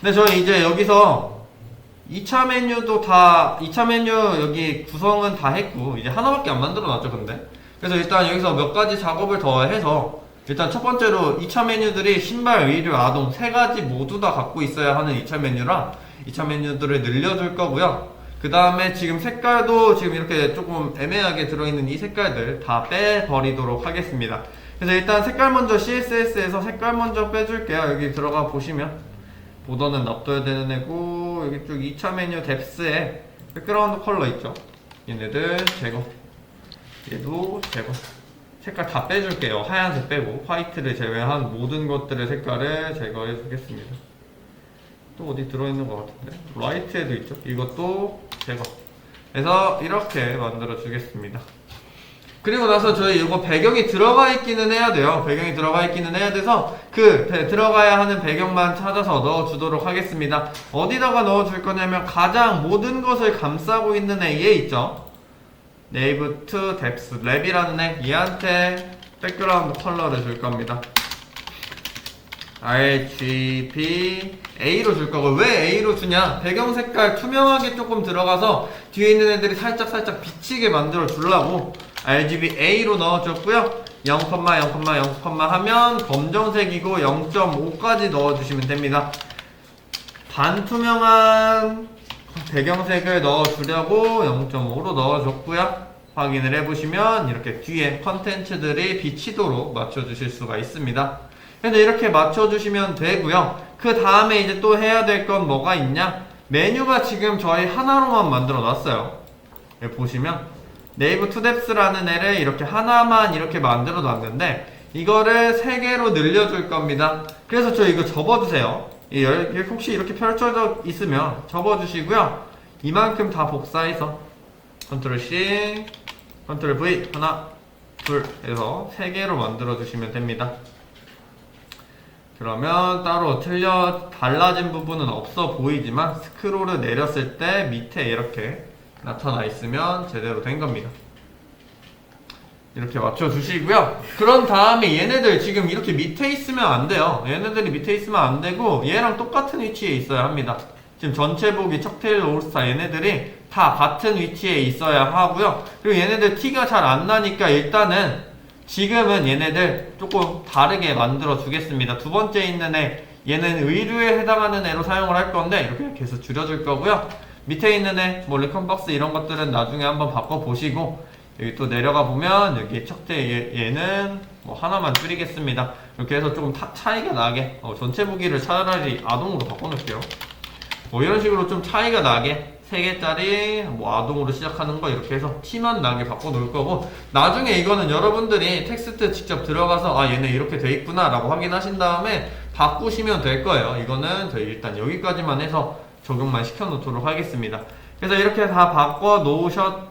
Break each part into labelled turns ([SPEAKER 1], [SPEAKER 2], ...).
[SPEAKER 1] 근데 저희 이제 여기서 2차 메뉴도 다 2차 메뉴 여기 구성은 다 했고 이제 하나밖에 안 만들어 놨죠 근데. 그래서 일단 여기서 몇 가지 작업을 더 해서 일단 첫 번째로 2차 메뉴들이 신발, 의류, 아동 세 가지 모두 다 갖고 있어야 하는 2차 메뉴라 2차 메뉴들을 늘려줄 거고요. 그 다음에 지금 색깔도 지금 이렇게 조금 애매하게 들어있는 이 색깔들 다 빼버리도록 하겠습니다. 그래서 일단 색깔 먼저 CSS에서 색깔 먼저 빼줄게요. 여기 들어가 보시면 보더는 납둬야 되는 애고 여기 쭉 2차 메뉴 뎁스에 백그라운드 컬러 있죠? 얘네들 제거. 얘도 제거. 색깔 다 빼줄게요. 하얀색 빼고. 화이트를 제외한 모든 것들의 색깔을 제거해 주겠습니다. 또 어디 들어있는 것 같은데? 라이트에도 있죠? 이것도 제거. 그래서 이렇게 만들어 주겠습니다 그리고 나서 저희 이거 배경이 들어가 있기는 해야 돼요. 배경이 들어가 있기는 해야 돼서 그 배- 들어가야 하는 배경만 찾아서 넣어 주도록 하겠습니다. 어디다가 넣어 줄 거냐면 가장 모든 것을 감싸고 있는 애얘 있죠. 네이브 투 뎁스 랩이라는 애 얘한테 백그라운드 컬러를 줄 겁니다. RGB A로 줄 거고 왜 A로 주냐? 배경 색깔 투명하게 조금 들어가서 뒤에 있는 애들이 살짝 살짝 비치게 만들어 주려고 RGB A로 넣어줬고요. 0,0,0, 하면 검정색이고 0.5까지 넣어주시면 됩니다. 반투명한 배경색을 넣어주려고 0.5로 넣어줬고요. 확인을 해보시면 이렇게 뒤에 컨텐츠들이 비치도록 맞춰주실 수가 있습니다. 근데 이렇게 맞춰주시면 되고요. 그 다음에 이제 또 해야 될 건 뭐가 있냐? 메뉴가 지금 저희 하나로만 만들어 놨어요. 보시면 네이버 투뎁스라는 애를 이렇게 하나만 이렇게 만들어 놨는데 이거를 세 개로 늘려줄 겁니다. 그래서 저 이거 접어주세요. 혹시 이렇게 펼쳐져 있으면 접어주시고요. 이만큼 다 복사해서 컨트롤 C, 컨트롤 V 하나, 둘 해서 세 개로 만들어 주시면 됩니다. 그러면 따로 틀려 달라진 부분은 없어 보이지만 스크롤을 내렸을 때 밑에 이렇게 나타나 있으면 제대로 된 겁니다. 이렇게 맞춰 주시고요. 그런 다음에 얘네들 지금 이렇게 밑에 있으면 안 돼요. 얘네들이 밑에 있으면 안 되고 얘랑 똑같은 위치에 있어야 합니다. 지금 전체 보기 척테일 올스타 얘네들이 다 같은 위치에 있어야 하고요. 그리고 얘네들 티가 잘 안 나니까 일단은 지금은 얘네들 조금 다르게 만들어 주겠습니다. 두 번째 있는 애 얘는 의류에 해당하는 애로 사용을 할 건데 이렇게 계속 줄여줄 거고요. 밑에 있는 애, 뭐 리컨박스 이런 것들은 나중에 한번 바꿔 보시고 여기 또 내려가 보면 여기 척대 얘, 얘는 뭐 하나만 줄이겠습니다. 이렇게 해서 조금 타- 차이가 나게 어, 전체 보기를 차라리 아동으로 바꿔놓을게요. 뭐 이런 식으로 좀 차이가 나게 3개짜리 뭐 아동으로 시작하는 거 이렇게 해서 티만 나게 바꿔놓을 거고 나중에 이거는 여러분들이 텍스트 직접 들어가서 아 얘네 이렇게 돼 있구나 라고 확인하신 다음에 바꾸시면 될 거예요 이거는 저희 일단 여기까지만 해서 적용만 시켜 놓도록 하겠습니다 그래서 이렇게 다 바꿔 놓으셨으면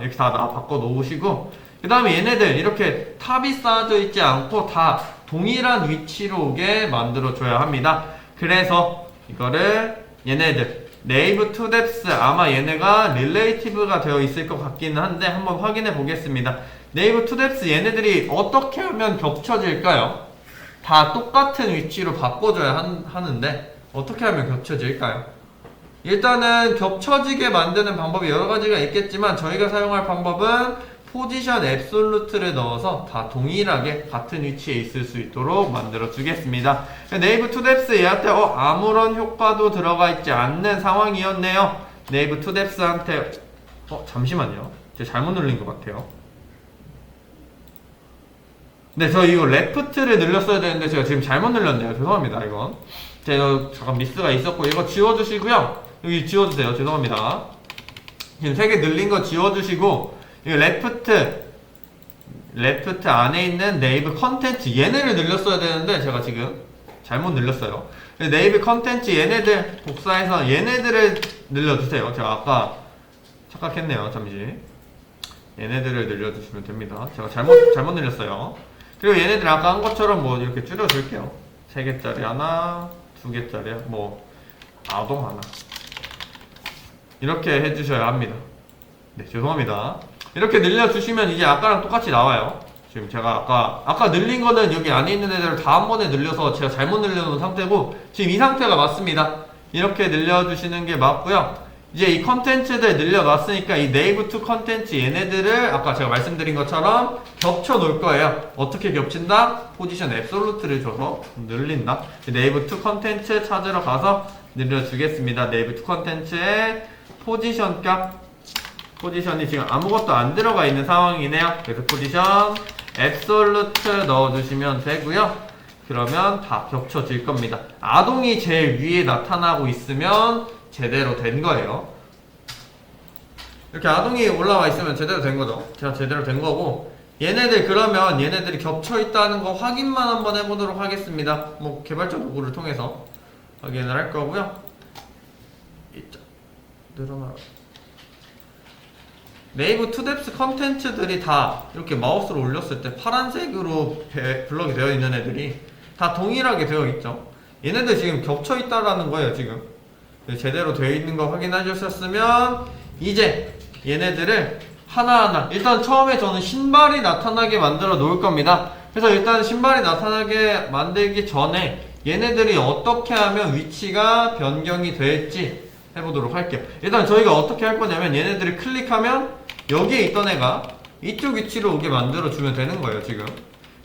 [SPEAKER 1] 이렇게 다 나- 바꿔 놓으시고 그 다음에 얘네들 이렇게 탑이 쌓여져 있지 않고 다 동일한 위치로 오게 만들어 줘야 합니다 그래서 이거를 얘네들 네이브 투 뎁스 아마 얘네가 릴레이티브가 되어 있을 것 같기는 한데 한번 확인해 보겠습니다. 네이브 투 뎁스 얘네들이 어떻게 하면 겹쳐질까요? 다 똑같은 위치로 바꿔줘야 한- 하는데 어떻게 하면 겹쳐질까요? 일단은 겹쳐지게 만드는 방법이 여러 가지가 있겠지만 저희가 사용할 방법은 포지션 앱솔루트를 넣어서 다 동일하게 같은 위치에 있을 수 있도록 만들어 주겠습니다. 네이브 투뎁스 얘한테 어, 아무런 효과도 들어가 있지 않는 상황이었네요. 네이브 투뎁스한테 어 잠시만요. 제가 잘못 눌린 것 같아요. 네, 저 이거 레프트를 늘렸어야 되는데 제가 지금 잘못 늘렸네요. 죄송합니다, 이건. 제가 잠깐 미스가 있었고 이거 지워주시고요. 여기 지워주세요. 죄송합니다. 지금 세개 늘린 거 지워주시고 이거 레프트 레프트 안에 있는 네이브 컨텐츠 얘네를 늘렸어야 되는데 제가 지금 잘못 늘렸어요. 네이브 컨텐츠 얘네들 복사해서 얘네들을 늘려주세요. 제가 아까 착각했네요. 잠시 얘네들을 늘려주시면 됩니다. 제가 잘못 잘못 늘렸어요. 그리고 얘네들 아까 한 것처럼 뭐 이렇게 줄여줄게요. 세 개짜리 하나, 두 개짜리 뭐 아동 하나 이렇게 해주셔야 합니다. 네 죄송합니다. 이렇게 늘려주시면 이제 아까랑 똑같이 나와요. 지금 제가 아까 아까 늘린 거는 여기 안에 있는 애들을 다 한 번에 늘려서 제가 잘못 늘려놓은 상태고 지금 이 상태가 맞습니다. 이렇게 늘려주시는 게 맞고요. 이제 이 컨텐츠들 늘려놨으니까 이 네이브 투 컨텐츠 얘네들을 아까 제가 말씀드린 것처럼 겹쳐 놓을 거예요. 어떻게 겹친다? 포지션 앱솔루트를 줘서 늘린다. 네이브 투 컨텐츠 찾으러 가서 늘려주겠습니다. 네이브 투 컨텐츠의 포지션 값 포지션이 지금 아무것도 안 들어가 있는 상황이네요. 그래서 포지션 앱솔루트 넣어주시면 되고요. 그러면 다 겹쳐질 겁니다. 아동이 제일 위에 나타나고 있으면 제대로 된 거예요. 이렇게 아동이 올라와 있으면 제대로 된 거죠. 제가 제대로 된 거고 얘네들 그러면 얘네들이 겹쳐 있다는 거 확인만 한번 해보도록 하겠습니다. 뭐 개발자 도구를 통해서 확인을 할 거고요. 이쪽 늘어나. 네이버 투뎁스 컨텐츠들이 다 이렇게 마우스로 올렸을 때 파란색으로 배- 블럭이 되어 있는 애들이 다 동일하게 되어 있죠. 얘네들 지금 겹쳐 있다라는 거예요, 지금. 제대로 되어 있는 거 확인하셨으면 이제 얘네들을 하나하나 일단 처음에 저는 신발이 나타나게 만들어 놓을 겁니다. 그래서 일단 신발이 나타나게 만들기 전에 얘네들이 어떻게 하면 위치가 변경이 될지 해보도록 할게요. 일단 저희가 어떻게 할 거냐면 얘네들을 클릭하면 여기에 있던 애가 이쪽 위치로 오게 만들어 주면 되는 거예요, 지금.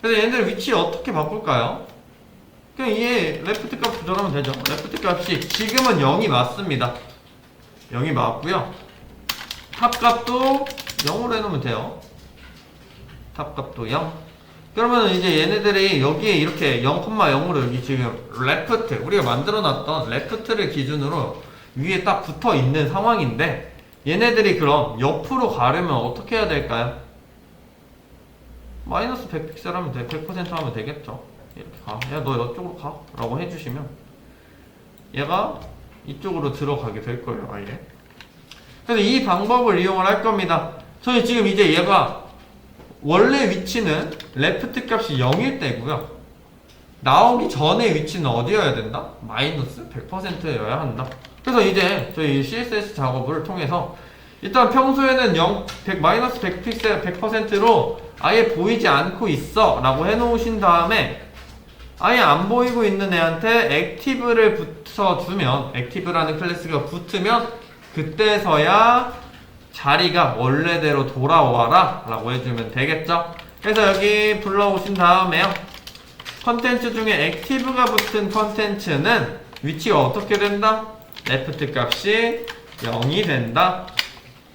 [SPEAKER 1] 그래서 얘네들 위치 어떻게 바꿀까요? 그냥 얘 레프트 값 조절하면 되죠. 레프트 값이 지금은 0이 맞습니다. 0이 맞고요. 탑 값도 0으로 해놓으면 돼요. 탑 값도 0. 그러면 이제 얘네들이 여기에 이렇게 0,0으로 여기 지금 레프트 우리가 만들어놨던 레프트를 기준으로 위에 딱 붙어 있는 상황인데 얘네들이 그럼 옆으로 가려면 어떻게 해야 될까요? 마이너스 100픽셀 하면 돼, 100% 하면 되겠죠. 가. 야, 너 이쪽으로 가. 라고 해주시면 얘가 이쪽으로 들어가게 될 거예요, 아예. 그래서 이 방법을 이용을 할 겁니다. 저희 지금 이제 얘가 원래 위치는 레프트 값이 0일 때고요. 나오기 전에 위치는 어디여야 된다? 마이너스 100%여야 한다. 그래서 이제 저희 CSS 작업을 통해서 일단 평소에는 0, 100, 마이너스 100픽셀 100%로 아예 보이지 않고 있어 라고 해놓으신 다음에 아예 안 보이고 있는 애한테 액티브를 붙여주면 액티브라는 클래스가 붙으면 그때서야 자리가 원래대로 돌아와라 라고 해주면 되겠죠? 그래서 여기 불러오신 다음에요. 컨텐츠 중에 액티브가 붙은 컨텐츠는 위치가 어떻게 된다? 레프트 값이 0이 된다.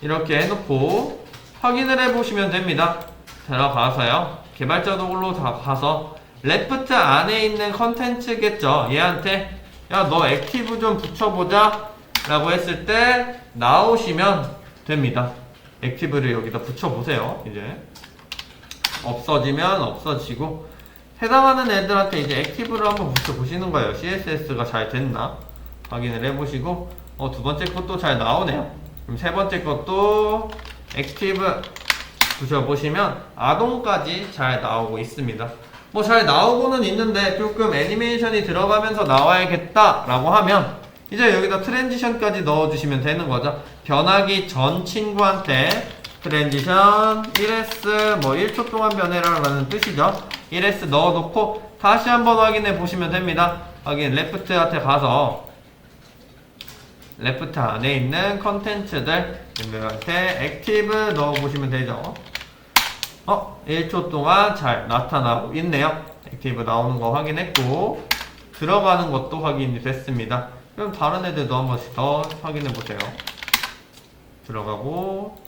[SPEAKER 1] 이렇게 해놓고 확인을 해보시면 됩니다. 들어가서요. 개발자 도구로 다 가서 레프트 안에 있는 컨텐츠겠죠. 얘한테 야 너 액티브 좀 붙여보자 라고 했을 때 나오시면 됩니다. 액티브를 여기다 붙여보세요. 이제 없어지면 없어지고. 해당하는 애들한테 이제 액티브를 한번 붙여보시는 거예요. CSS가 잘 됐나 확인을 해보시고. 어, 두 번째 것도 잘 나오네요. 그럼 세 번째 것도 액티브 붙여보시면 아동까지 잘 나오고 있습니다 뭐 잘 나오고는 있는데 조금 애니메이션이 들어가면서 나와야겠다 라고 하면 이제 여기다 트랜지션까지 넣어주시면 되는 거죠. 변하기 전 친구한테 트랜지션 1S 뭐 1초 동안 변해라 라는 뜻이죠. 1S 넣어놓고 다시 한번 확인해 보시면 됩니다. 확인 레프트한테 가서 레프트 안에 있는 컨텐츠들 얘들한테 액티브 넣어보시면 되죠 어? 1초 동안 잘 나타나고 있네요. 액티브 나오는 거 확인했고 들어가는 것도 확인이 됐습니다. 그럼 다른 애들도 한 번씩 더 확인해 보세요. 들어가고.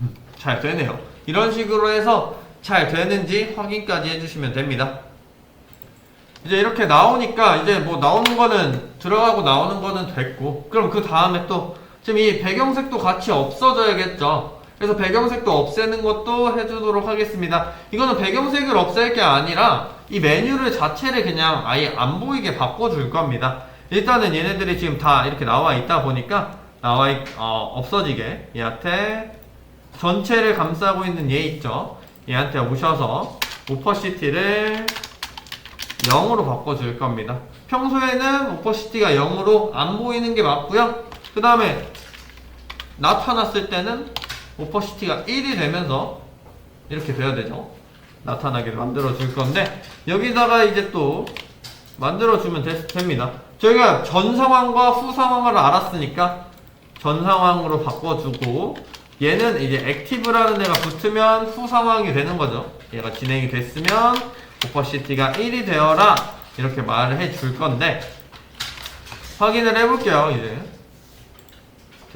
[SPEAKER 1] 음, 잘 되네요. 이런 식으로 해서 잘 되는지 확인까지 해주시면 됩니다. 이제 이렇게 나오니까 이제 뭐 나오는 거는 들어가고 나오는 거는 됐고 그럼 그 다음에 또 지금 이 배경색도 같이 없어져야겠죠 그래서 배경색도 없애는 것도 해주도록 하겠습니다 이거는 배경색을 없앨 게 아니라 이 메뉴를 자체를 그냥 아예 안 보이게 바꿔줄 겁니다 일단은 얘네들이 지금 다 이렇게 나와 있다 보니까 나와 있, 어, 없어지게 얘한테 전체를 감싸고 있는 얘 있죠 얘한테 오셔서 오퍼시티를 0으로 바꿔줄 겁니다. 평소에는 오퍼시티가 0으로 안 보이는 게 맞고요. 그 다음에 나타났을 때는 오퍼시티가 1이 되면서 이렇게 돼야 되죠. 나타나게 만들어 줄 건데 여기다가 이제 또 만들어 주면 됩니다. 저희가 전 상황과 후 상황을 알았으니까 전 상황으로 바꿔주고 얘는 이제 액티브라는 애가 붙으면 후 상황이 되는 거죠. 얘가 진행이 됐으면 오퍼시티가 1이 되어라 이렇게 말을 해 줄 건데 확인을 해볼게요. 이제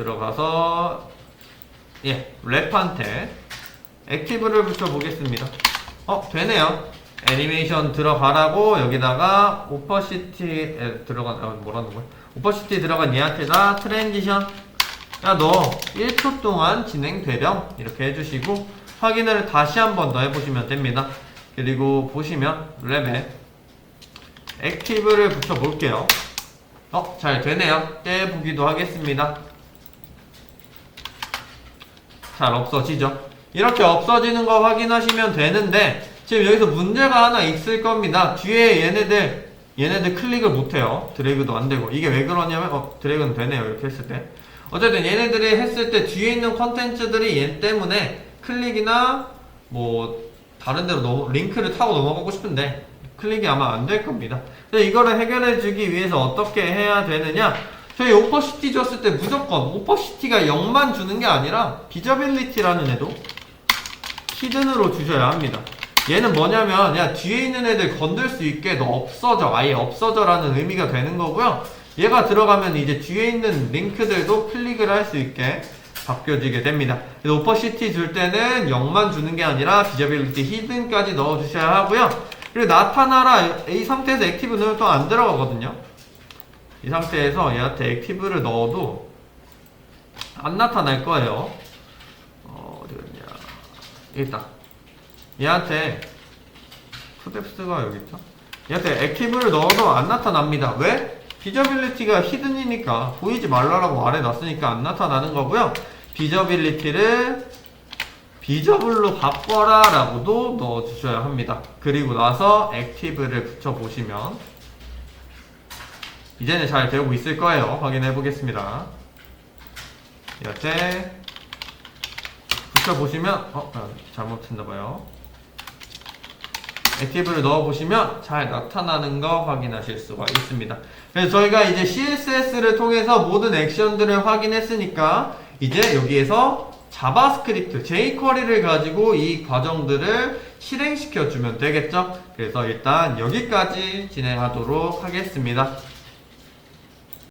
[SPEAKER 1] 들어가서 예 랩한테 액티브를 붙여보겠습니다. 어 되네요. 애니메이션 들어가라고 여기다가 오퍼시티에 들어간 어, 뭐라는 거야? 오퍼시티 들어간 얘한테다 트랜지션 야 너 1초 동안 진행 되렴 이렇게 해주시고 확인을 다시 한 번 더 해보시면 됩니다. 그리고 보시면 랩에 액티브를 붙여볼게요. 어, 잘 되네요. 떼보기도 하겠습니다. 잘 없어지죠? 이렇게 없어지는 거 확인하시면 되는데, 지금 여기서 문제가 하나 있을 겁니다. 뒤에 얘네들, 얘네들 클릭을 못해요. 드래그도 안 되고. 이게 왜 그러냐면, 어, 드래그는 되네요. 이렇게 했을 때. 어쨌든 얘네들이 했을 때 뒤에 있는 컨텐츠들이 얘 때문에 클릭이나 뭐, 다른 데로 넘어, 링크를 타고 넘어가고 싶은데, 클릭이 아마 안 될 겁니다. 근데 이거를 해결해 주기 위해서 어떻게 해야 되느냐? 저희 오퍼시티 줬을 때 무조건 오퍼시티가 0만 주는 게 아니라 비저빌리티라는 애도 히든으로 주셔야 합니다. 얘는 뭐냐면 야 뒤에 있는 애들 건들 수 있게 너 없어져 아예 없어져라는 의미가 되는 거고요. 얘가 들어가면 이제 뒤에 있는 링크들도 클릭을 할 수 있게 바뀌어지게 됩니다. 그래서 오퍼시티 줄 때는 0만 주는 게 아니라 비저빌리티 히든까지 넣어 주셔야 하고요. 그리고 나타나라 이 상태에서 액티브 넣으면 또 안 들어가거든요. 이 상태에서 얘한테 액티브를 넣어도 안 나타날 거예요. 어, 어디 갔냐. 일단 얘한테 푸뎁스가 여기 있죠. 얘한테 액티브를 넣어도 안 나타납니다. 왜? 비저빌리티가 히든이니까 보이지 말라라고 말해놨으니까 안 나타나는 거고요. 비저빌리티를 비저블로 바꿔라 라고도 넣어주셔야 합니다. 그리고 나서 액티브를 붙여보시면 이제는 잘 되고 있을 거예요. 확인해 보겠습니다. 이렇게 붙여보시면 어? 아, 잘못 했나봐요. 액티브를 넣어보시면 잘 나타나는 거 확인하실 수가 있습니다. 그래서 저희가 이제 CSS를 통해서 모든 액션들을 확인했으니까 이제 여기에서 자바스크립트, jQuery를 가지고 이 과정들을 실행시켜 주면 되겠죠? 그래서 일단 여기까지 진행하도록 하겠습니다.